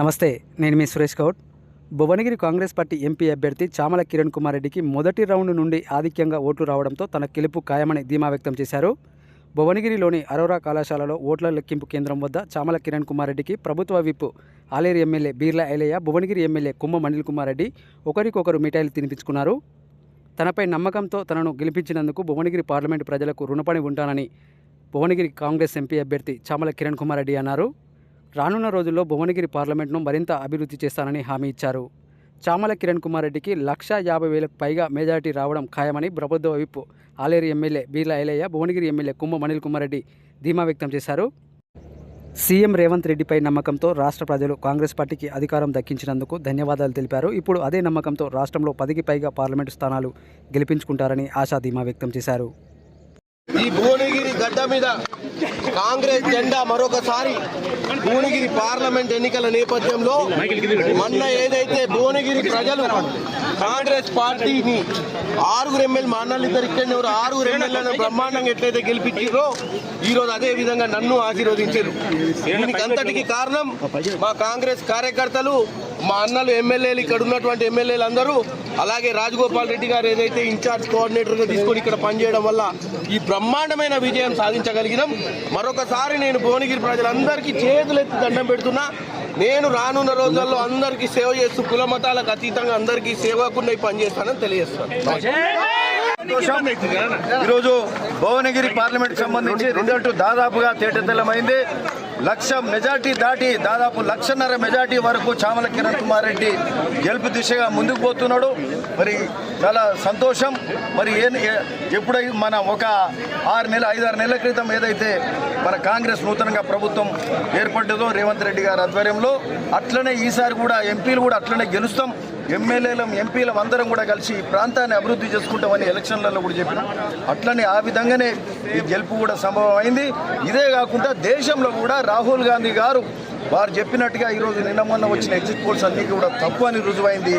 నమస్తే నేను మీ సురేష్ గౌడ్. భువనగిరి కాంగ్రెస్ పార్టీ ఎంపీ అభ్యర్థి చామల కిరణ్ కుమార్ రెడ్డికి మొదటి రౌండ్ నుండి ఆధిక్యంగా ఓట్లు రావడంతో తన గెలుపు ఖాయమని ధీమా వ్యక్తం చేశారు. భువనగిరిలోని అరోరా కళాశాలలో ఓట్ల లెక్కింపు కేంద్రం వద్ద చామల కిరణ్ కుమార్ రెడ్డికి ప్రభుత్వ whip Aleru MLA Beerla Ailaiah Bhuvanagiri MLA Kumma Anil Kumar Reddy ఒకరికొకరు మిఠాయిలు తినిపించుకున్నారు. తనపై నమ్మకంతో తనను గెలిపించినందుకు భువనగిరి పార్లమెంటు ప్రజలకు రుణపడి ఉంటానని భువనగిరి కాంగ్రెస్ ఎంపీ అభ్యర్థి చామల కిరణ్ కుమార్ రెడ్డి అన్నారు. రానున్న రోజుల్లో భువనగిరి పార్లమెంట్ను మరింత అభివృద్ధి చేస్తానని హామీ ఇచ్చారు. చామల కిరణ్ కుమార్ రెడ్డికి లక్ష యాభై వేలకు పైగా మెజారిటీ రావడం ఖాయమని ప్రభుత్వ whip Aleru MLA Beerla Elaiah Bhuvanagiri MLA Kumma Anil Kumar Reddy ధీమా వ్యక్తం చేశారు. సీఎం రేవంత్ రెడ్డిపై నమ్మకంతో రాష్ట్ర ప్రజలు కాంగ్రెస్ పార్టీకి అధికారం దక్కించినందుకు ధన్యవాదాలు తెలిపారు. ఇప్పుడు అదే నమ్మకంతో రాష్ట్రంలో పదికి పైగా పార్లమెంటు స్థానాలు గెలిపించుకుంటారని ఆశా ధీమా వ్యక్తం చేశారు. ఈ భువనగిరి గడ్డ మీద కాంగ్రెస్ జెండా మరొకసారి భువనగిరి పార్లమెంట్ ఎన్నికల నేపథ్యంలో మొన్న ఏదైతే భువనగిరి ప్రజలు కాంగ్రెస్ పార్టీని ఆరుగురు ఎమ్మెల్యే మా అన్నలు ఇద్దరు ఇక్కడనే ఆరుగురు ఎమ్మెల్యేలను బ్రహ్మాండంగా ఎట్లయితే గెలిపించారో ఈరోజు అదే విధంగా నన్ను ఆశీర్వదించారు. దీనికి అంతటికి కారణం మా కాంగ్రెస్ కార్యకర్తలు మా అన్నలు ఎమ్మెల్యేలు ఇక్కడ ఉన్నటువంటి ఎమ్మెల్యేలు అందరూ అలాగే రాజగోపాల్ రెడ్డి గారు ఏదైతే ఇన్ఛార్జ్ కోఆర్డినేటర్గా తీసుకొని ఇక్కడ పనిచేయడం వల్ల ఈ బ్రహ్మాండమైన విజయం సాధించగలిగినాం. మరొకసారి నేను భువనగిరి ప్రజలందరికీ చేతులెత్తి దండం పెడుతున్నా. నేను రానున్న రోజుల్లో అందరికీ సేవ చేస్తూ కుల మతాలకు అతీతంగా అందరికీ సేవకుండా పనిచేస్తానని తెలియజేస్తాను. ఈరోజు భువనగిరి పార్లమెంట్ సంబంధించి రిజల్ట్ దాదాపుగా తేటతెల్లమైంది. లక్ష మెజార్టీ దాటి దాదాపు లక్షన్నర మెజార్టీ వరకు చామల కిరణ్ కుమార్ రెడ్డి గెలుపు దిశగా ముందుకు పోతున్నాడు. మరి చాలా సంతోషం. మరి ఏ ఎప్పుడై మన ఒక ఆరు నెల ఐదారు నెలల క్రితం ఏదైతే మన కాంగ్రెస్ నూతనంగా ప్రభుత్వం ఏర్పడ్డదో రేవంత్ రెడ్డి గారి ఆధ్వర్యంలో అట్లనే ఈసారి కూడా ఎంపీలు కూడా అట్లనే గెలుస్తాం. ఎమ్మెల్యేలం ఎంపీలం అందరం కూడా కలిసి ఈ ప్రాంతాన్ని అభివృద్ధి చేసుకుంటామని ఎలక్షన్లలో కూడా చెప్పిన. అట్లనే ఆ విధంగానే ఈ గెలుపు కూడా సంభవం అయింది ఇదే కాకుండా దేశంలో కూడా రాహుల్ గాంధీ గారు వారు చెప్పినట్టుగా ఈరోజు నిన్న మొన్న వచ్చిన ఎగ్జిట్ పోల్స్ అన్నీ కూడా తప్పు అని రుజువైంది.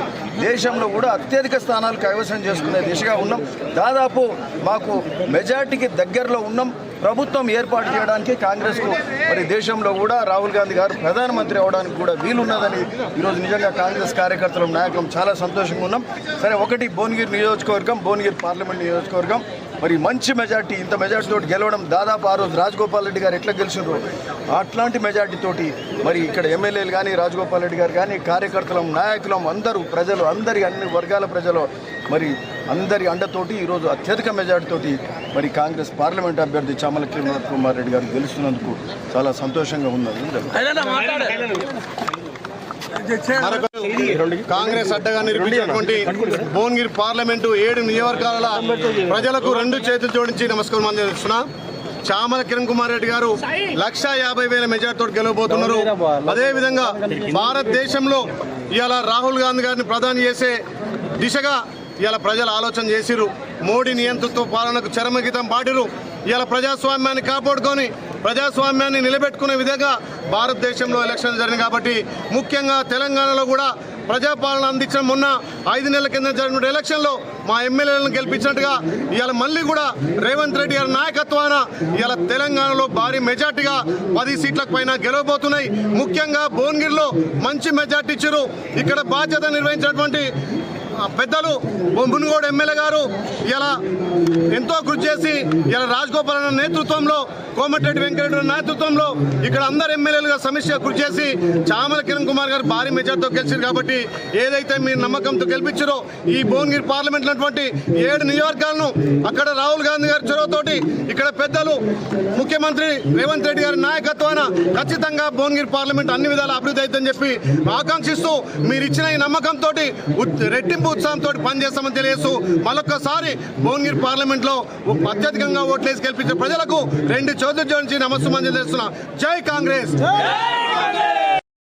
దేశంలో కూడా అత్యధిక స్థానాలు కైవసం చేసుకునే దిశగా ఉన్నాం. దాదాపు మాకు మెజార్టీకి దగ్గరలో ఉన్నాం. ప్రభుత్వం ఏర్పాటు చేయడానికి కాంగ్రెస్కు మరి దేశంలో కూడా రాహుల్ గాంధీ గారు ప్రధానమంత్రి అవడానికి కూడా వీలున్నదని ఈరోజు నిజంగా కాంగ్రెస్ కార్యకర్తల నాయకులం చాలా సంతోషంగా ఉన్నాం. సరే ఒకటి భువనగిరి నియోజకవర్గం భువనగిరి పార్లమెంట్ నియోజకవర్గం. మరి మంచి మెజార్టీ ఇంత మెజార్టీ తోటి గెలవడం దాదాపు ఆ రోజు రాజగోపాల్ రెడ్డి గారు ఎట్లా గెలిచినారు అట్లాంటి మెజార్టీ తోటి మరి ఇక్కడ ఎమ్మెల్యేలు కానీ రాజగోపాల్ రెడ్డి గారు కానీ కార్యకర్తలం నాయకులం అందరూ ప్రజలు అందరి అన్ని వర్గాల ప్రజలు మరి అందరి అండతోటి ఈరోజు అత్యధిక మెజార్టీ తోటి మరి కాంగ్రెస్ పార్లమెంట్ అభ్యర్థి చామల కిరణ్ కుమార్ రెడ్డి గారు గెలుస్తున్నందుకు చాలా సంతోషంగా ఉన్నది. కాంగ్రెస్ అడ్డగా నిర్మించినటువంటి భువనగిరి పార్లమెంటు ఏడు నియోజకవర్గాల ప్రజలకు రెండు చేతులు జోడించి నమస్కారం అందజేస్తున్నా చామల కిరణ్ కుమార్ రెడ్డి గారు లక్ష యాభై వేల మెజార్టీతో గెలవబోతున్నారు. అదేవిధంగా భారతదేశంలో ఇవాళ రాహుల్ గాంధీ గారిని ప్రధాని చేసే దిశగా ఇవాళ ప్రజలు ఆలోచన చేసిరు మోడీ నియంతృత్వ పాలనకు చరమగీతం పాటిరు ఇవాళ ప్రజాస్వామ్యాన్ని కాపాడుకొని ప్రజాస్వామ్యాన్ని నిలబెట్టుకునే విధంగా భారతదేశంలో ఎలక్షన్ జరిగింది కాబట్టి ముఖ్యంగా తెలంగాణలో కూడా ప్రజాపాలన అందించడం మొన్న ఐదు నెలల కింద జరిగిన ఎలక్షన్లో మా ఎమ్మెల్యేలను గెలిపించినట్టుగా ఇవాళ మళ్ళీ కూడా రేవంత్ రెడ్డి గారి నాయకత్వాన ఇవాళ తెలంగాణలో భారీ మెజార్టీగా పది సీట్లకు పైన గెలవబోతున్నాయి. ముఖ్యంగా భువనగిరిలో మంచి మెజార్టీ ఇచ్చారు. ఇక్కడ బాధ్యత నిర్వహించినటువంటి పెద్దలు మునుగోడు ఎమ్మెల్యే గారు ఇలా ఎంతో కృషి చేసి ఇలా రాజగోపాల్ అన్న నేతృత్వంలో కోమటిరెడ్డి వెంకటరెడ్డి నేతృత్వంలో ఇక్కడ అందరు ఎమ్మెల్యేలుగా సమస్య కృషి చేసి చామల కిరణ్ కుమార్ గారు భారీ మెజార్టీతో గెలిచారు కాబట్టి ఏదైతే మీరు నమ్మకంతో గెలిపించారో ఈ భువనగిరి పార్లమెంట్ ఉన్నటువంటి ఏడు నియోజకవర్గాలను అక్కడ రాహుల్ గాంధీ గారి చొరవతోటి ఇక్కడ పెద్దలు ముఖ్యమంత్రి రేవంత్ రెడ్డి గారి నాయకత్వాన ఖచ్చితంగా భువనగిరి పార్లమెంట్ అన్ని విధాల అభివృద్ధి అవుతుందని చెప్పి ఆకాంక్షిస్తూ మీరు ఇచ్చిన ఈ నమ్మకంతో రెట్టింపు ఉత్సాహంతో పనిచేస్తామని తెలియజేస్తూ మరొకసారి భువనగిరి పార్లమెంట్లో అత్యధికంగా ఓట్లేసి గెలిపించిన ప్రజలకు రెండు చోద్యం జోడించి నమస్సుమని తెలుస్తున్నా జై కాంగ్రెస్!